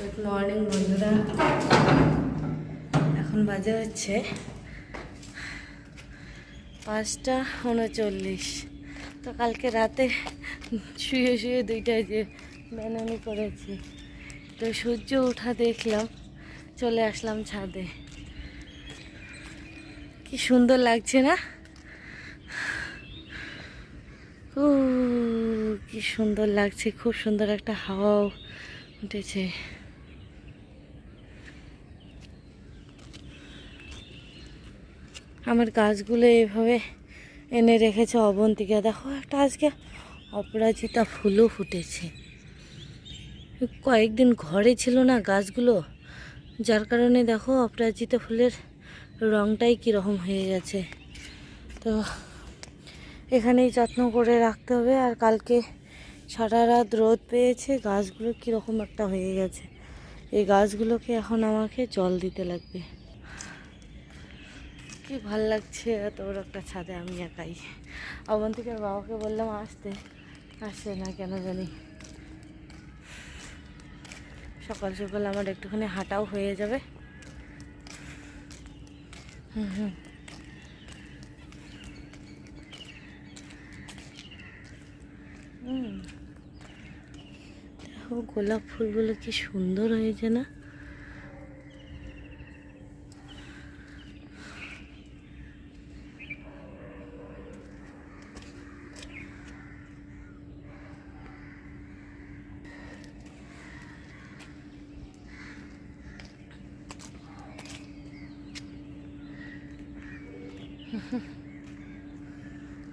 Good morning বন্ধুরা। এখন বাজে হচ্ছে পাঁচটা উনচল্লিশ। তো কালকে রাতে শুয়ে শুয়ে দুইটায় যে বেনানি করেছি, তো সূর্য ওঠা দেখলাম, চলে আসলাম ছাদে। কি সুন্দর লাগছে না? ও কি সুন্দর লাগছে, খুব সুন্দর একটা হাওয়াও উঠেছে। আমার গাছগুলো এইভাবে এনে রেখেছে অবন্তিকা। দেখো একটা আজকে অপরাজিতা ফুলও ফুটেছে। কয়েকদিন ঘরে ছিল না গাছগুলো। যার কারণে দেখো অপরাজিতা ফুলের রঙটাই কীরকম হয়ে গেছে। তো এখানেই যত্ন করে রাখতে হবে। আর কালকে সারা রাত রোদ পেয়েছে, গাছগুলো কীরকম একটা হয়ে গেছে। এই গাছগুলোকে এখন আমাকে জল দিতে লাগবে। কি ভালো লাগছে? এত বড় একটা ছাদে আমি একাই। অবন্তিকার বাবাকে বললাম, আসতে আসছে না কেন জানি? সকাল সকাল আমার একটুখানি হাঁটাও হয়ে যাবে। হুম হুম। গোলাপ ফুলগুলো কি সুন্দর হয়েছে না?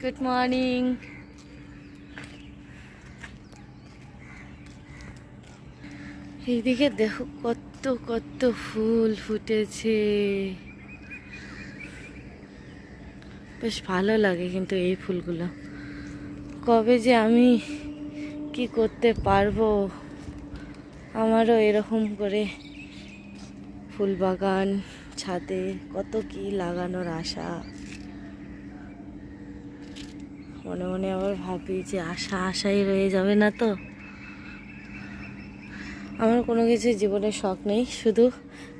গুড মর্নিং এইদিকে দেখো কত কত ফুল ফুটেছে। বেশ ভালো লাগে কিন্তু এই ফুলগুলো। কবে যে আমি কি করতে পারব? আমারও এরকম করে ফুল বাগান, ছাদে কত কি লাগানোর আশা। মনে মনে আবার ভাবি যে আশা আশাই রয়ে যাবে না তো। আমার কোনো কিছু জীবনে শখ নেই, শুধু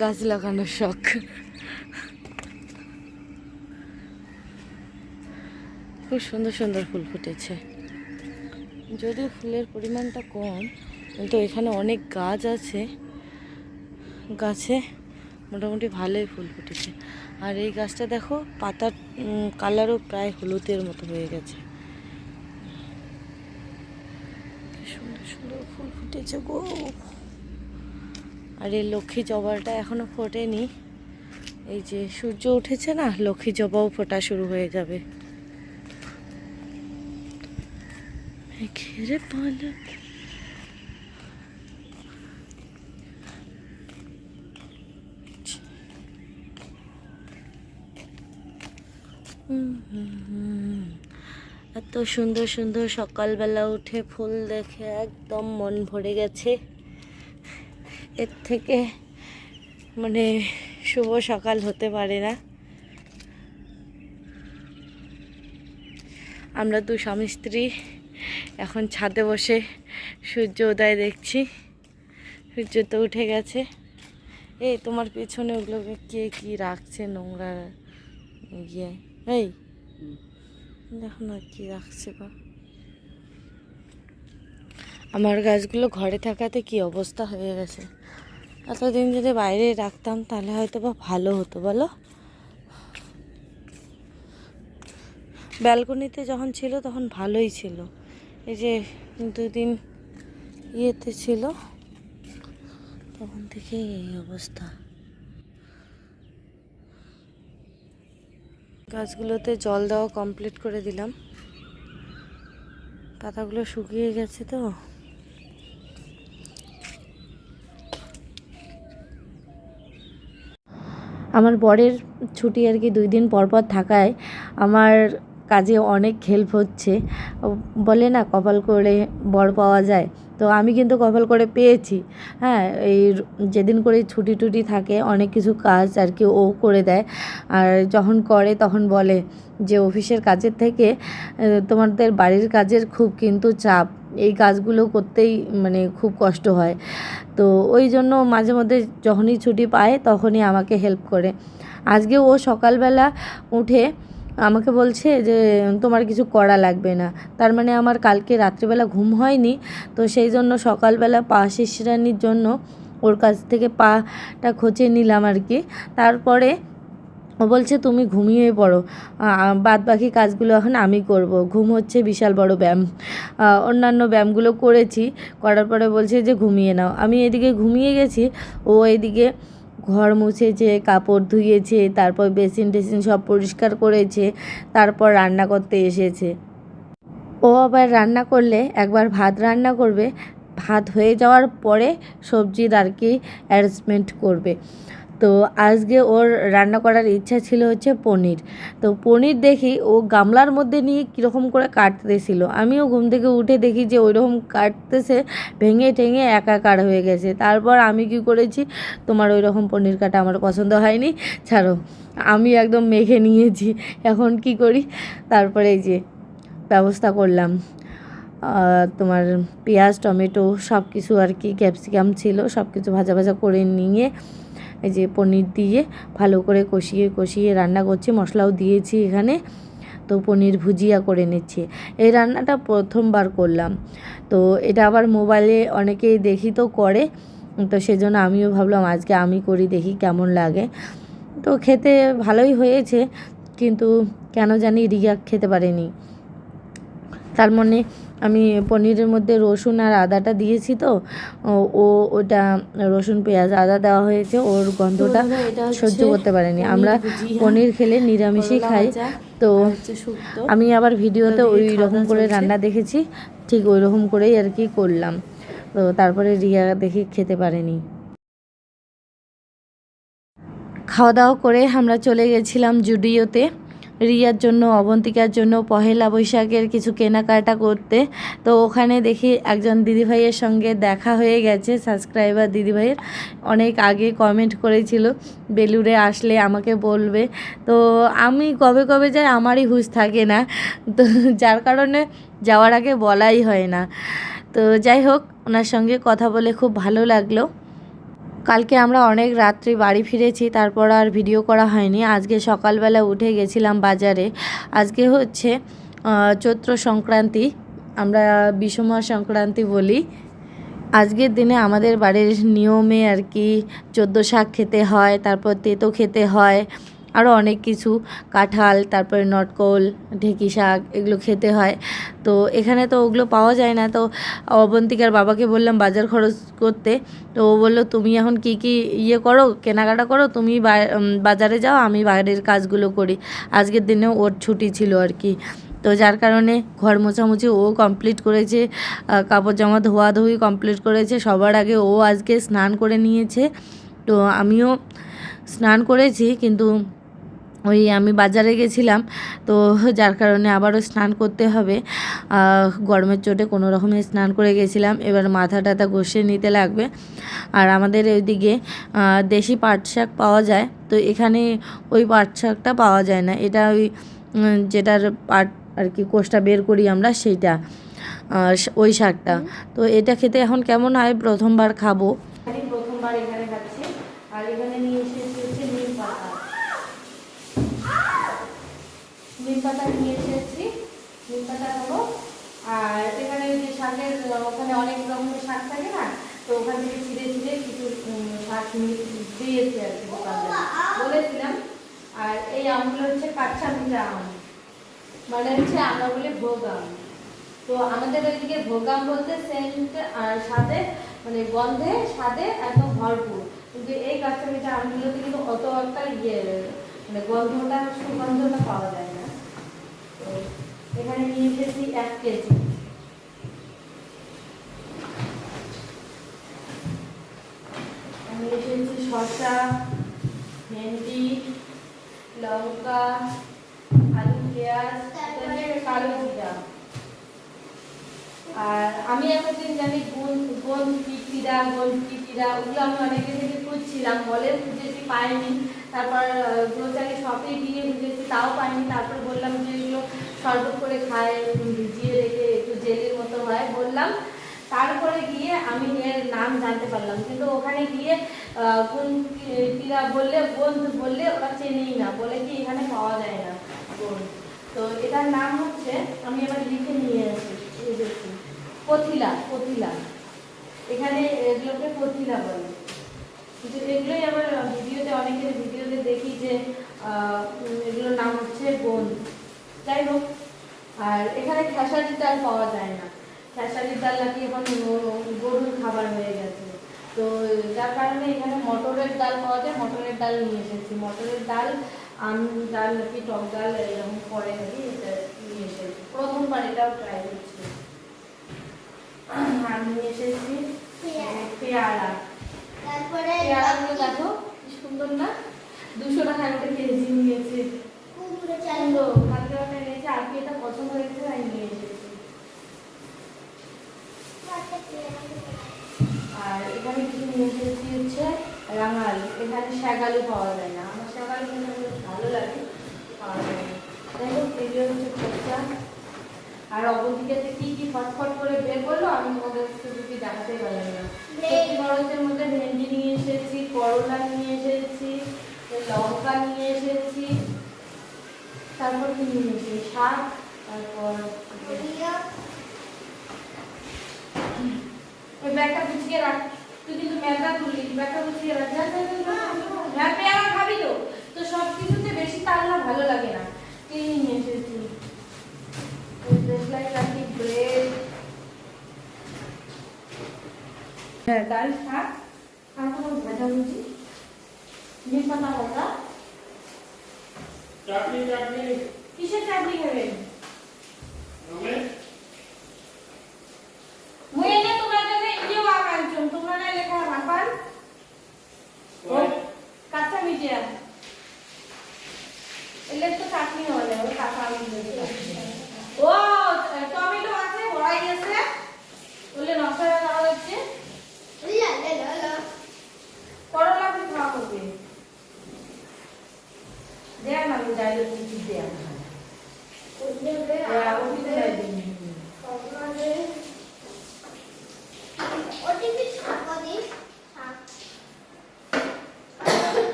গাছ লাগানোর শখ। খুব সুন্দর সুন্দর ফুল ফুটেছে। যদিও ফুলের পরিমাণটা কম, কিন্তু এখানে অনেক গাছ আছে। গাছে মোটামুটি ভালোই ফুল ফুটেছে। আর এই গাছটা দেখো, পাতার কালারও প্রায় হলুদের মতো হয়ে গেছে কি সুন্দর সুন্দর ফুল ফুটেছে গো। আর এই লক্ষ্মী জবাটা এখনও ফোটেনি। এই যে সূর্য উঠেছে না, লক্ষ্মী জবাও ফোটা শুরু হয়ে যাবে। ঘিরে পালক। এত সুন্দর সুন্দর সকালবেলা উঠে ফুল দেখে একদম মন ভরে গেছে। এর থেকে মানে শুভ সকাল হতে পারে না। আমরা দু স্বামী স্ত্রী এখন ছাদে বসে সূর্য উদয় দেখছি। সূর্য তো উঠে গেছে। এই তোমার পেছনে ওগুলোকে কে কি রাখছে নোংরা ইয়ে। এই। দেখো না কি রাখছে বা আমার গাছগুলো ঘরে থাকাতে কি অবস্থা হয়ে গেছে। এতদিন যদি বাইরে রাখতাম তাহলে হয়তো বা ভালো হতো, বলো? ব্যালকনিতে যখন ছিল তখন ভালোই ছিল। এই যে দুদিন ইয়েতে ছিল, তখন থেকেই এই অবস্থা। গাছগুলোতে জল দেওয়া কমপ্লিট করে দিলাম। পাতাগুলো শুকিয়ে গেছে তো। আমার বরের ছুটি আর কি দুই দিন পর পর থাকায় আমার কাজে অনেক হেল্প হচ্ছে। বলে, না, কপাল করে বর পাওয়া যায়। তো আমি কিন্তু কপাল করে পেয়েছি। হ্যাঁ এই যেদিন করে ছুটি টুটি থাকে, অনেক কিছু কাজ আর কি ও করে দেয়। আর যখন করে তখন বলে যে, অফিসের কাজের থেকে তোমাদের বাড়ির কাজের খুব কিন্তু চাপ। এই কাজগুলো করতেই মানে খুব কষ্ট হয়। তো ওই জন্য মাঝে মধ্যে যখনই ছুটি পায় তখনই আমাকে হেল্প করে। আজকে ও সকালবেলা উঠে আমাকে বলছে যে, তোমার কিছু করা লাগবে না। তার মানে আমার কালকে রাত্রিবেলা ঘুম হয়নি, তো সেই জন্য সকালবেলা পা শিশিরানির জন্য ওর কাছ থেকে পাটা খচে নিলাম আর কি। তারপরে ও বলছে, তুমি ঘুমিয়ে পড়ো। বাদ বাকি কাজগুলো এখন আমি করব। ঘুম হচ্ছে বিশাল বড় ব্যায়াম। অন্যান্য ব্যায়ামগুলো করেছি, করার পরে বলছে যে, ঘুমিয়ে নাও। আমি এদিকে ঘুমিয়ে গেছি, ও এদিকে ঘর মুছেছে, কাপড় ধুয়েছে, তারপর বেসিন টেসিন সব পরিষ্কার করেছে, তারপর রান্না করতে এসেছে। ও আবার রান্না করলে একবার ভাত রান্না করবে। ভাত হয়ে যাওয়ার পরে সবজির আর কি অ্যারেঞ্জমেন্ট করবে। তো আজকে ওর রান্না করার ইচ্ছা ছিল হচ্ছে পনির। তো পনির দেখি ও গামলার মধ্যে নিয়ে কীরকম করে কাটতেছিল। আমিও ঘুম থেকে উঠে দেখি যে ওই রকম কাটতেছে, ভেঙে টেঙে একাকার হয়ে গেছে। তারপর আমি কি করেছি, তোমার ওই রকম পনির কাটা আমার পছন্দ হয়নি, ছাড়ো। আমি একদম মেখে নিয়েছি। এখন কি করি, তারপরে এই যে ব্যবস্থা করলাম। তোমার পেঁয়াজ, টমেটো সব কিছু আর কি, ক্যাপসিকাম ছিল সব কিছু ভাজা ভাজা করে নিয়ে এই যে পনির দিয়ে ভালো করে কষিয়ে কষিয়ে রান্না করছি, মশলাও দিয়েছি এখানে। তো পনির ভুজিয়া করে নিচ্ছি। এই রান্নাটা প্রথমবার করলাম। তো এটা আবার মোবাইলে অনেকেই দেখি তো করে। তো সেজন্য আমিও ভাবলাম আজকে আমি করি, দেখি কেমন লাগে। তো খেতে ভালোই হয়েছে, কিন্তু কেন জানি রিয়া খেতে পারেনি। তার মানে আমি পনিরের মধ্যে রসুন আর আদাটা দিয়েছি তো ও- ওটা রসুন পেঁয়াজ আদা দেওয়া হয়েছে ওর গন্ধটা সহ্য করতে পারেনি। আমরা পনির খেলে নিরামিষই খাই। তো আমি আবার ভিডিওতে ওই রকম করে রান্না দেখেছি ঠিক ওই রকম করেই আর কি করলাম। তো তারপরে রিয়া দেখি খেতে পারেনি। খাওয়া দাওয়া করে আমরা চলে গেছিলাম জুডিওতে। রিয়ার জন্য, অবন্তিকার জন্য পহেলা বৈশাখের কিছু কেনাকাটা করতে। তো ওখানে দেখি একজন দিদিভাইয়ের সঙ্গে দেখা হয়ে গেছে সাবস্ক্রাইবার দিদিভাইয়ের। অনেক আগে কমেন্ট করেছিল, বেলুড়ে আসলে আমাকে বলবে। তো আমি কবে কবে যাই আমারই হুঁশ থাকে না। তো যার কারণে যাওয়ার আগে বলাই হয় না। তো যাই হোক, ওনার সঙ্গে কথা বলে খুব ভালো লাগল। কালকে আমরা অনেক রাত্রি বাড়ি ফিরেছি, তারপর আর ভিডিও করা হয়নি। আজকে সকালবেলা উঠে গেছিলাম বাজারে। আজকে হচ্ছে চৈত্র সংক্রান্তি, আমরা বিষমা সংক্রান্তি বলি। আজকের দিনে আমাদের বাড়ির নিয়মে আর কি চোদ্দ শাক খেতে হয়, তারপর তেতো খেতে হয়। আরও অনেক কিছু, কাঁঠাল, তারপরে নটকল, ঢেঁকি শাক এগুলো খেতে হয়। তো এখানে তো ওগুলো পাওয়া যায় না। তো অবন্তিকার বাবাকে বললাম বাজার খরচ করতে। তো ও বলল, তুমি এখন কি কি ইয়ে করো, কেনাকাটা করো? তুমি বাজারে যাও, আমি বাইরের কাজগুলো করি। আজকের দিনেও ওর ছুটি ছিল আর কি। তো যার কারণে ঘর মোছামুছি ও কমপ্লিট করেছে কাপড় জামা ধোয়াধুয়ি কমপ্লিট করেছে। সবার আগে ও আজকে স্নান করে নিয়েছে। তো আমিও স্নান করেছি, কিন্তু ওই আমি বাজারে গেছিলাম তো যার কারণে আবারও স্নান করতে হবে। গরমের চোটে কোনো রকমে স্নান করে গেছিলাম এবার মাথা টাথা ঘষে নিতে লাগবে। আর আমাদের ওইদিকে দেশি পাট শাক পাওয়া যায় তো এখানে ওই পাট শাকটা পাওয়া যায় না। এটা ওই যেটার পাট আর কি কোষটা বের করি আমরা সেইটা ওই শাকটা। তো এটা খেতে এখন কেমন হয়? প্রথমবার খাব। প্রথমবার এখানে খাচ্ছি আর এখানে নিয়ে এসেছি হচ্ছে নিম পাতা নিম পাতা নিয়ে এসেছি। নিম পাতা খাব আর এখানে যে শাকের, ওখানে অনেক রকমের শাক থাকে না, তো ওখান থেকে ছিঁড়ে ছিঁড়ে কিছু শাক দিয়েছে আর কি বলেছিলাম, আর এই আমগুলো হচ্ছে কাঁচা মিঠা আম। মানে হচ্ছে আমরা বলি ভোগ আম। তো আমাদের ওইদিকে ভোগ আম বলতে সেন্ট, আর স্বাদে মানে গন্ধে স্বাদে একদম ভরপুর। কিন্তু এই কাঁচা মিঠা আমগুলোতে কিন্তু অত একটা ইয়ে মানে গন্ধটা, সুগন্ধটা পাওয়া যায় এখানে নিয়ে এসেছি এক কেজি। আমি এসেছি শসা ভেন্ডি লঙ্কা আলু পেঁয়াজ কালো জিরা। আর আমি এতদিন জানি গোল গোল পিপিরা গোল পিপিরা ওগুলো আমি অনেকে থেকে খুঁজছিলাম। বলে খুঁজেছি পাইনি। তারপর গ্রোসারি শপে গিয়ে খুঁজেছি তাও পাইনি। তারপর শরবত করে খায় ভিজিয়ে রেখে একটু জেলির মতো হয় বললাম। তারপরে গিয়ে আমি এর নাম জানতে পারলাম। কিন্তু ওখানে গিয়ে কোন টিরা বললে, বন্ধু বললে ওরা চেনেই না। বলে কি এখানে পাওয়া যায় না গোল তো এটার নাম হচ্ছে, আমি এবার লিখে নিয়ে আসি। এসেছি পথিলা পথিলা। এখানে এগুলোকে পথিলা বলে। কিন্তু এগুলোই আবার ভিডিওতে, অনেকের ভিডিওতে দেখি যে এগুলোর নাম হচ্ছে বোন। যাই হোক আর এখানে খেসারির ডাল পাওয়া যায় না। খেসারির ডাল নাকি এখন গরুর খাবার হয়ে গেছে। তো যার কারণে এখানে মটরের ডাল পাওয়া যায় মটরের ডাল নিয়ে এসেছি। মটরের ডাল আম ডাল নাকি টক ডাল এরকম পরে নাকি এটা নিয়ে এসেছি। প্রথমবার এটাও ট্রাই করছি। আর নিয়ে এসেছি পেয়ারা। পেয়ারাগুলো দেখো সুন্দর না? দুশো টাকা একটা কেজি নিয়েছে। কুমড়ো কালকে ওটা এনেছে আর কি এটা পছন্দ হয়েছে তাই নিয়ে এসেছি আর এখানে কিছু নিয়ে এসেছি হচ্ছে রাঙাল। এখানে শ্যাগালু পাওয়া যায় না। আমার শ্যাগালু কিন্তু ভালো লাগে। পাওয়া যায় না যাই হোক এগুলো হচ্ছে খরচা আর অবধিকাতে কি কি ফটফট করে বের করল আমি তোমাদের শুধু কি দেখাতে পারলাম না। খরচের মধ্যে ভেন্ডি নিয়ে এসেছি করলা নিয়ে এসেছি লঙ্কা নিয়ে এসেছি তারপর কি নিয়ে এসেছি শাক তারপর ওই ব্যাগটা গুছিয়ে রাখ। তুই কিন্তু ব্যাগটা তুললি ব্যাগটা গুছিয়ে রাখ। হ্যাঁ পেয়ারা খাবি তো। তো সব কিছুতে বেশি তাড়না ভালো লাগে না। কি নিয়ে এসেছি হ্যাঁ ডাল শাক আর কোনো ভাজা ভুজি নিম পাতা ভাজা চাটনি চাটনি কিসের চাটনি খাবেন হবে মুই এনে তোমার জন্য ইয়ে ওয়া আনছুম তোমরা না লেখা ভাপান ও কাঁচা মিটিয়া এলে তো চাটনি হলে ও কাঁচা মিটিয়া ও টমেটো আছে বড়াই আছে। বলে নষ্ট যাওয়া হচ্ছে। করলা কি খাওয়া হবে। দেয়া না আমি যাই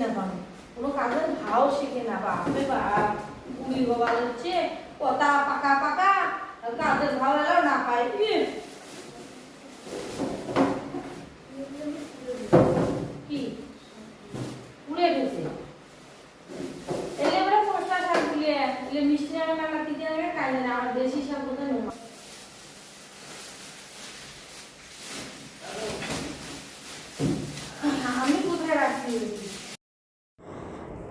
না পানো কোনো কাজের ভাও শিখে না বাপরে বাপ বুড়ি বাবা হচ্ছে কথা পাকা পাকা কাজের ভাও এলো না পাই ইস, কি উড়ে গেছে এলে এবারে পোস্টা শাক এলে মিষ্টি আগে না দিতে কাইলে না আমার দেশি সব কোথায় নেব আমি কোথায় রাখছি?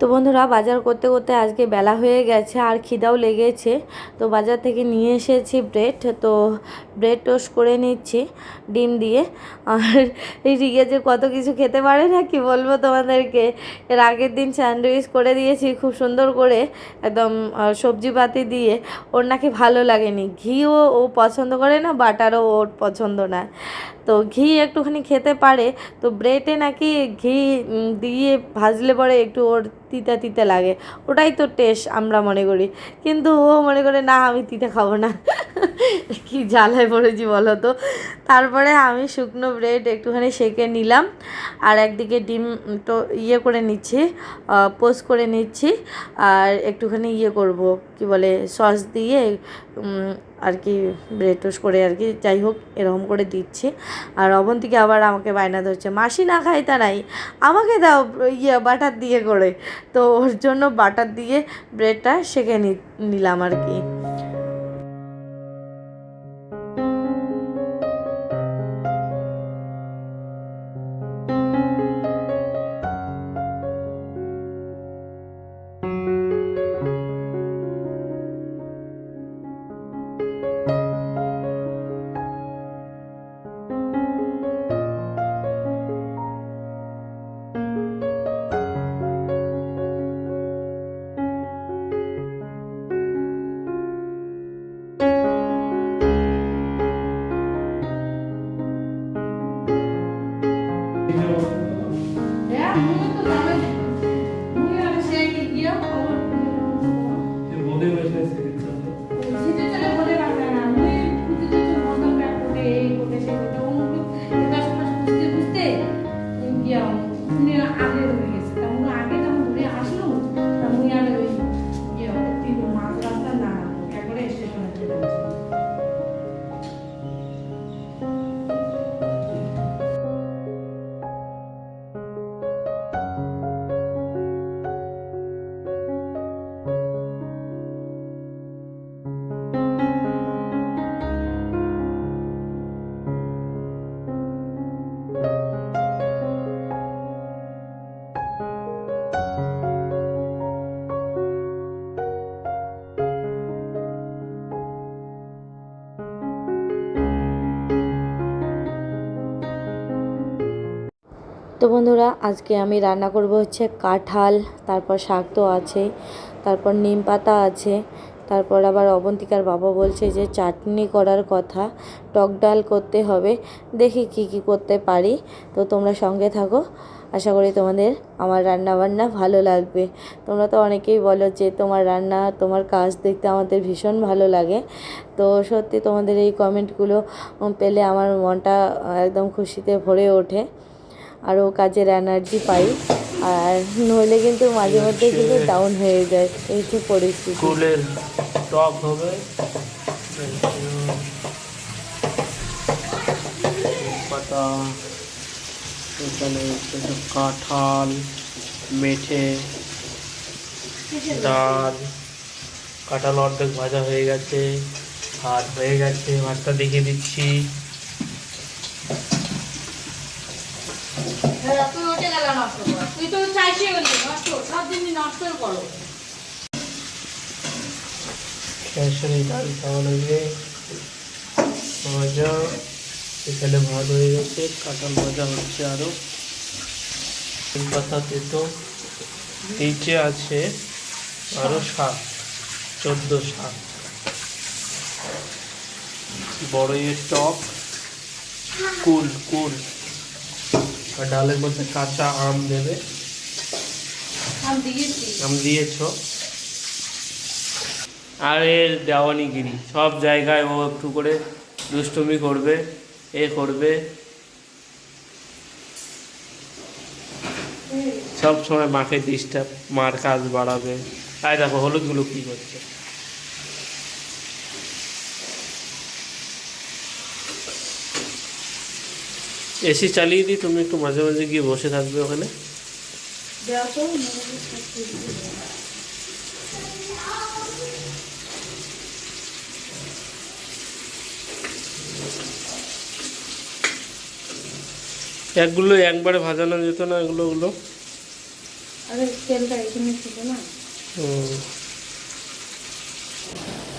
তো বন্ধুরা বাজার করতে করতে আজকে বেলা হয়ে গেছে, আর খিদাও লেগেছে। তো বাজার থেকে নিয়ে এসেছি ব্রেড, তো ব্রেড টোস্ট করে নিচ্ছি, ডিম দিয়ে। আর এই রিগে যে কত কিছু খেতে পারে না, কি বলব তোমাদেরকে? এর আগের দিন স্যান্ডউইচ করে দিয়েছি খুব সুন্দর করে, একদম সবজি পাতি দিয়ে। ওর নাকি ভালো লাগেনি। ঘিও ও পছন্দ করে না, বাটারও ওর পছন্দ না। তো ঘি একটুখানি খেতে পারে, তো ব্রেডে নাকি ঘি দিয়ে ভাজলে পরে একটু ওর তিতা তিতা লাগে। ওটাই তো টেস্ট আমরা মনে করি। কিন্তু ও মনে করে, না, আমি তিতা খাব না। কি জ্বালায় পড়েছি বলো তো? তারপরে আমি শুকনো ব্রেড একটুখানি সেঁকে নিলাম আর একদিকে ডিম তো ইয়ে করে নিচ্ছি পোস্ট করে নিচ্ছি আর একটুখানি ইয়ে করব, কি বলে, সস দিয়ে আর কি ব্রেড করে আর কি, যাই হোক, এরকম করে দিচ্ছে। আর অবন্তিকে আবার আমাকে বায়না ধরছে, মাসি না খাই তা নাই, আমাকে দাও ইয়ে বাটার দিয়ে করে। তো ওর জন্য বাটার দিয়ে ব্রেডটা সেঁকে নিলাম আর কি। হ্যাঁ মুই তো বন্ধুরা, আজকে আমি রান্না করব হচ্ছে কাঁঠাল, তারপর শাক তো আছেই, তারপর নিম পাতা আছে, তারপর আবার অবন্তিকার বাবা বলছে যে চাটনি করার কথা, টক ডাল করতে হবে, দেখি কি কি করতে পারি, তো তোমরা সঙ্গে থাকো, আশা করি তোমাদের আমার রান্না বান্না ভালো লাগবে। তোমরা তো অনেকেই বলো যে তোমার রান্না, তোমার কাজ দেখতে আমাদের ভীষণ ভালো লাগে, তো সত্যি তোমাদের এই কমেন্টগুলো পেলে আমার মনটা একদম খুশিতে ভরে ওঠে। আরও কাজের এনার্জি পাই। আর নইলে কিন্তু মাঝে মধ্যে কিন্তু ডাউন হয়ে যায় এই যে পরিস্থিতি। কুলের টক হবে। পাতা এখানে কাঁঠাল মেঠে ডাল কাঁঠাল অর্ধেক ভাজা হয়ে গেছে। ভাত হয়ে গেছে ভাতটা দেখিয়ে দিচ্ছি তুই ওটা গেল নষ্ট করা তুই তো চাইছি বলি নষ্ট সব জিনিস নষ্ট করো খেসারি ডাল খাওয়া লাগবে ভাজা, এখানে ভাত হয়ে গেছে, কাঁঠাল ভাজা হচ্ছে আরও। নিম পাতা, তেতো নিচে আছে আরও শাক, চোদ্দ শাক। বড়ইয়ের টক, কুল কুল। আর ডালের মধ্যে কাঁচা আম দেবে। আমি দিয়েছি। আর এর দেওয়ানিগিরি, সব জায়গায় ও একটু করে দুষ্টুমি করবে, এ করবে। সব সময় মাকে ডিস্টার্ব মার কাজ বাড়াবে। আর দেখো, হলুদগুলো কি করছে। এসি চালিয়ে দিই, তুমি একটু মাঝে মাঝে গিয়ে বসে থাকবে ওখানে। দেওয়া তো একগুলো একবারে ভাজানো যেত না এগুলো ওগুলো? আরে তেলটা এখানে ছিল না।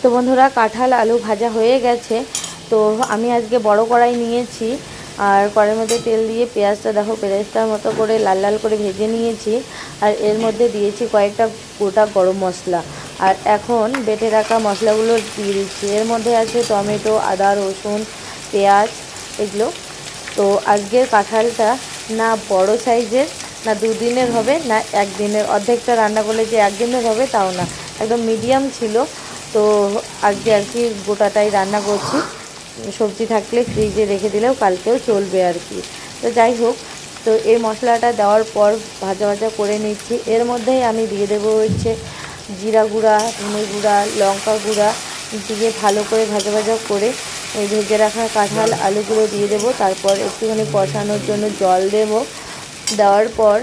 তো বন্ধুরা কাঁঠাল আলু ভাজা হয়ে গেছে। তো আমি আজকে বড় কড়াই নিয়েছি। আর কড়ের মধ্যে তেল দিয়ে পেঁয়াজটা দেখো পেঁয়াজটার মতো করে লাল লাল করে ভেজে নিয়েছি। আর এর মধ্যে দিয়েছি কয়েকটা গোটা গরম মশলা। আর এখন বেটে রাখা মশলাগুলো দিয়ে দিচ্ছি। এর মধ্যে আছে টমেটো, আদা, রসুন, পেঁয়াজ, এগুলো। তো আজকের কাঁঠালটা না বড় সাইজের, না দুদিনের হবে, না একদিনের। অর্ধেকটা রান্না করলে যে একদিনের হবে, তাও না। একদম মিডিয়াম ছিল। তো আজকে আর কি গোটাটাই রান্না করছি। সবজি থাকলে ফ্রিজে রেখে দিলেও কালকেও চলবে আর কি। তো যাই হোক, তো এই মশলাটা দেওয়ার পর ভাজা ভাজা করে নিচ্ছি। এর মধ্যেই আমি দিয়ে দেবো হচ্ছে জিরা গুঁড়া, ধনে গুঁড়া, লঙ্কা গুঁড়া, দিয়ে ভালো করে ভাজা ভাজা করে এই ভেজে রাখা কাঁঠাল আলুগুলো দিয়ে দেবো। তারপর একটুখানি কষানোর জন্য জল দেবো। দেওয়ার পর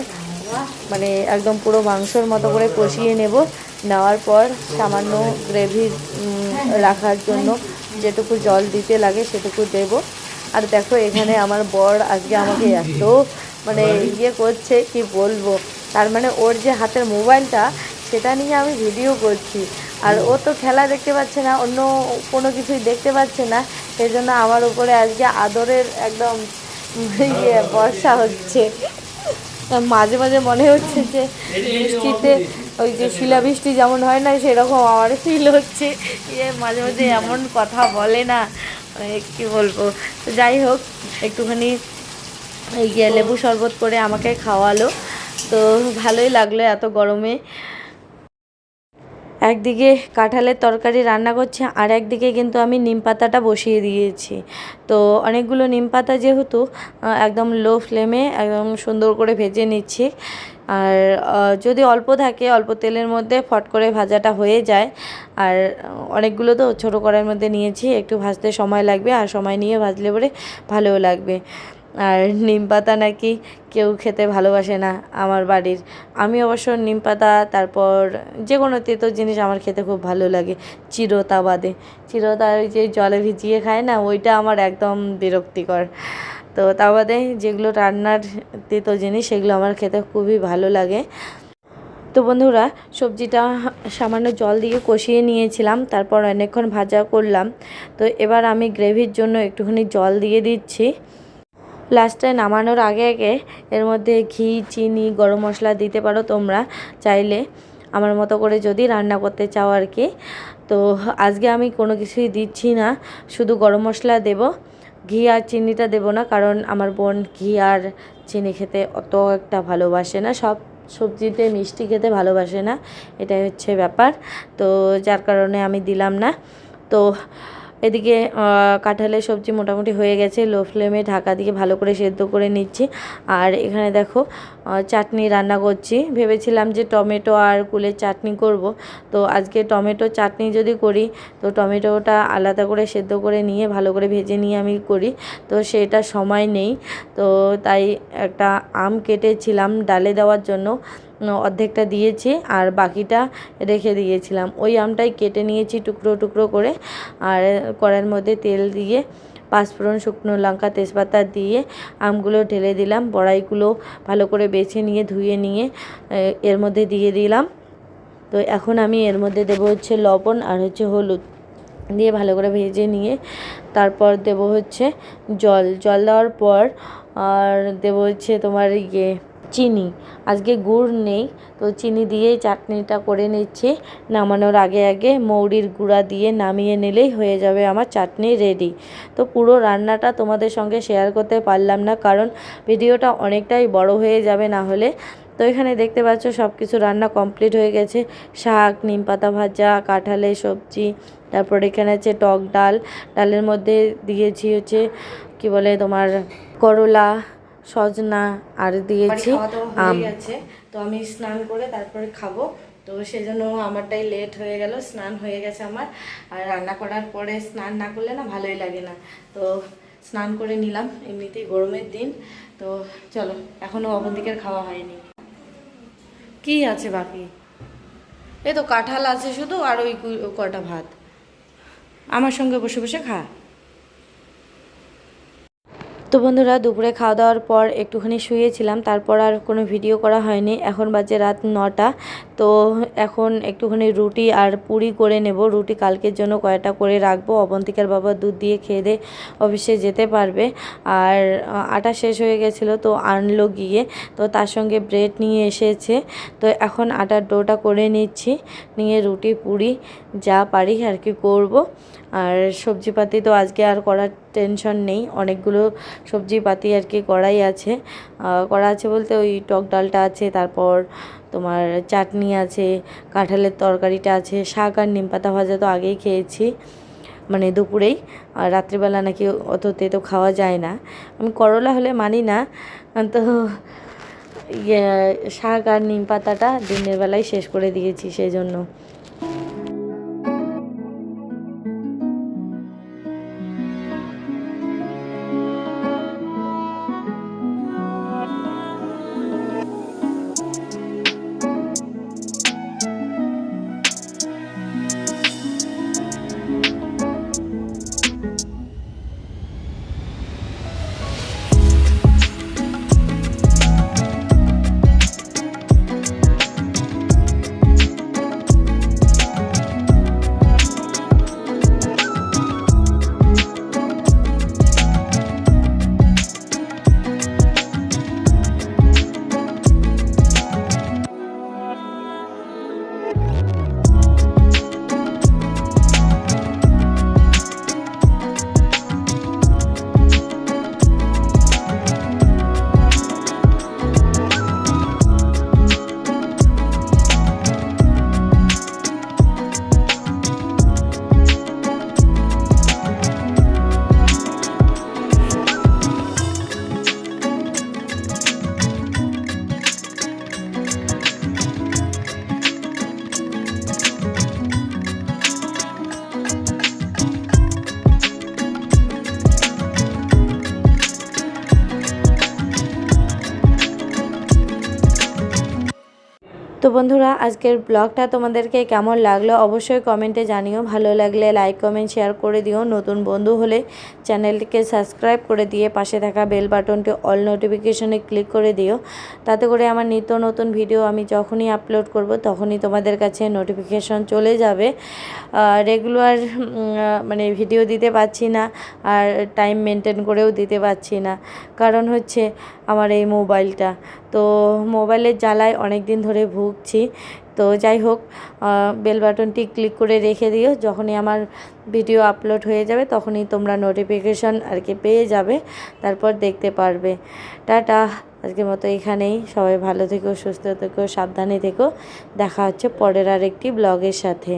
মানে একদম পুরো মাংসর মতো করে কষিয়ে নেব। নেওয়ার পর সামান্য গ্রেভি রাখার জন্য যেটুকু জল দিতে লাগে সেটুকু দেব। আর দেখো, এখানে আমার বর আজকে আমাকে এত মানে ইয়ে করছে, কি বলব? তার মানে ওর যে হাতের মোবাইলটা, সেটা নিয়ে আমি ভিডিও করছি। আর ও তো খেলা দেখতে পাচ্ছে না, অন্য কোনো কিছুই দেখতে পাচ্ছে না। সেই জন্য আমার উপরে আজকে আদরের একদম ইয়ে বর্ষা হচ্ছে। মাঝে মাঝে মনে হচ্ছে যে বৃষ্টিতে ওই যে শিলাবৃষ্টি যেমন হয় না, সেরকম আমার ফিল হচ্ছে ইয়ে মাঝে মাঝে এমন কথা বলে না। মানে কি বলব? তো যাই হোক, একটুখানি এই গিয়ে লেবু শরবত করে আমাকে খাওয়ালো। তো ভালোই লাগল এত গরমে। একদিকে কাঁঠালের তরকারি রান্না করছি আর একদিকে কিন্তু আমি নিম পাতাটা বসিয়ে দিয়েছি। তো অনেকগুলো নিম পাতা যেহেতু একদম লো ফ্লেমে একদম সুন্দর করে ভেজে নিচ্ছি। আর যদি অল্প থাকে, অল্প তেলের মধ্যে ফট করে ভাজাটা হয়ে যায়। আর অনেকগুলো তো ছোটো কড়াইয়ের মধ্যে নিয়েছি, একটু ভাজতে সময় লাগবে আর সময় নিয়ে ভাজলে পরে ভালোও লাগবে। আর নিম পাতা নাকি কেউ খেতে ভালোবাসে না আমার বাড়ির। আমি অবশ্য নিম পাতা, তারপর যে কোনো তেতো জিনিস আমার খেতে খুব ভালো লাগে, চিরতা বাদে। চিরতা ওই যে জলে ভিজিয়ে খায় না, ওইটা আমার একদম বিরক্তিকর। তো তা বাদে যেগুলো রান্নার তেতো জিনিস, সেগুলো আমার খেতে খুবই ভালো লাগে। তো বন্ধুরা, সবজিটা সামান্য জল দিয়ে কষিয়ে নিয়েছিলাম, তারপর অনেকক্ষণ ভাজা করলাম। তো এবার আমি গ্রেভির জন্য একটুখানি জল দিয়ে দিচ্ছি। লাস্টে নামানোর আগে আগে এর মধ্যে ঘি, চিনি, গরম মশলা দিতে পারো তোমরা চাইলে। আমার মতো করে যদি রান্না করতে চাও আর কি। তো আজকে আমি কোনো কিছুই দিচ্ছি না, শুধু গরম মশলা দেব। ঘি আর চিনিটা দেবো না, কারণ আমার বোন ঘি আর চিনি খেতে অত একটা ভালোবাসে না, সব সবজিতে মিষ্টি খেতে ভালোবাসে না, এটাই হচ্ছে ব্যাপার। তো যার কারণে আমি দিলাম না। তো এদিকে কাঁঠালের সবজি মোটামুটি হয়ে গেছে। লো ফ্লেমে ঢাকা দিয়ে ভালো করে সেদ্ধ করে নিচ্ছি। আর এখানে দেখো চাটনি রান্না করছি। ভেবেছিলাম যে টমেটো আর কুলের চাটনি করব। তো আজকে টমেটো চাটনি যদি করি, তো টমেটোটা আলাদা করে সেদ্ধ করে নিয়ে, ভালো করে ভেজে নিয়ে আমি করি। তো সেটা সময় নেই। তো তাই একটা আম কেটেছিলাম ডালে দেওয়ার জন্য। অর্ধেকটা দিয়েছি আর বাকিটা রেখে দিয়েছিলাম। ওই আমটাই কেটে নিয়েছি টুকরো টুকরো করে আর কড়াইয়ের মধ্যে তেল দিয়ে পাঁচফোড়ন শুকনো লঙ্কা, তেজপাতা দিয়ে আমগুলো ঢেলে দিলাম। বড়াইগুলো ভালো করে বেছে নিয়ে, ধুয়ে নিয়ে এর মধ্যে দিয়ে দিলাম। তো এখন আমি এর মধ্যে দেবো হচ্ছে লবণ আর হচ্ছে হলুদ দিয়ে ভালো করে ভেজে নিয়ে তারপর দেবো হচ্ছে জল। জল দেওয়ার পর আর দেবো হচ্ছে তোমার ইয়ে চিনি। আজকে গুড় নেই, তো চিনি দিয়েই চাটনিটা করে নিচ্ছি। নামানোর আগে আগে মৌরির গুঁড়া দিয়ে নামিয়ে নিলেই হয়ে যাবে আমার চাটনি রেডি তো পুরো রান্নাটা তোমাদের সঙ্গে শেয়ার করতে পারলাম না, কারণ ভিডিওটা অনেকটাই বড় হয়ে যাবে না হলে। তো এখানে দেখতে পাচ্ছ সব কিছু রান্না কমপ্লিট হয়ে গেছে। শাক, নিম পাতা ভাজা, কাঁঠালের সবজি, তারপর এখানে আছে টক ডাল। ডালের মধ্যে দিয়েছি হচ্ছে, কি বলে তোমার করলা সজনা আর দিয়েছি। আম। গেছে তো আমি স্নান করে তারপরে খাব। তো সেজন্য আমারটাই লেট হয়ে গেল স্নান হয়ে গেছে আমার। আর রান্না করার পরে স্নান না করলে না ভালোই লাগে না। তো স্নান করে নিলাম এমনিতেই গরমের দিন। তো চলো এখনও অবন্তিকের খাওয়া হয়নি। কি আছে বাকি? এই তো কাঁঠাল আছে শুধু আর ওই কটা ভাত। আমার সঙ্গে বসে বসে খা। তো বন্ধুরা, দুপুরে খাওয়া দাওয়ার পর একটুখানি শুয়েছিলাম, তারপর আর কোনো ভিডিও করা হয়নি। এখন বাজে রাত নটা, তো এখন একটুখানি রুটি আর পুরি করে নেব। রুটি কালকের জন্য কয়টা করে রাখব। অবন্তিকার বাবা দুধ দিয়ে খেয়ে দিয়ে অফিসে যেতে পারবে। আর আটা শেষ হয়ে গেছিল, তো আনলো গিয়ে। তো তার সঙ্গে ব্রেড নিয়ে এসেছে। তো এখন আটার ডোটা করে নিচ্ছি, নিয়ে রুটি, পুরি যা পারি আর কি করব। আর সবজিপাতি তো আজকে আর করার টেনশন নেই। অনেকগুলো সবজিপাতি আর কি করাই আছে। করা আছে বলতে ওই টক ডালটা আছে, তারপর তোমার চাটনি আছে, কাঁঠালের তরকারিটা আছে, শাক আর নিম পাতা ভাজা তো আগেই খেয়েছি মানে দুপুরেই। আর রাত্রিবেলা নাকি অত তেতো খাওয়া যায় না। আমি করলা হলে মানি না। তো ইয়ে শাক আর নিম পাতাটা দিনের বেলায় শেষ করে দিয়েছি সেই জন্য বন্ধুরা, আজকের ব্লগটা তোমাদেরকে কেমন লাগল অবশ্যই কমেন্টে জানিও। ভালো লাগলে লাইক, কমেন্ট, শেয়ার করে দিও। নতুন বন্ধু হলে চ্যানেলটিকে সাবস্ক্রাইব করে দিয়ে পাশে থাকা বেল বাটনটি অল নোটিফিকেশনে ক্লিক করে দিও। তাতে করে আমার নিত্য নতুন ভিডিও আমি যখনই আপলোড করব, তখনই তোমাদের কাছে নোটিফিকেশন চলে যাবে। রেগুলার মানে ভিডিও দিতে পারছি না আর টাইম মেনটেন করেও দিতে পারছি না। কারণ হচ্ছে আমার এই মোবাইলটা। তো মোবাইলের জ্বালায় অনেক দিন ধরে ভুগছি। তো যাই হোক বেল বাটনটি ক্লিক করে রেখে দিও। যখনই আমার ভিডিও আপলোড হয়ে যাবে, তখনই তোমরা নোটিফিকেশন আর কি পেয়ে যাবে, তারপর দেখতে পারবে। টাটা। আজকের মতো এখানেই। সবাই ভালো থেকো, সুস্থ থেকো, সাবধানে থেকো। দেখা হচ্ছে পরের আর একটি ব্লগের সাথে।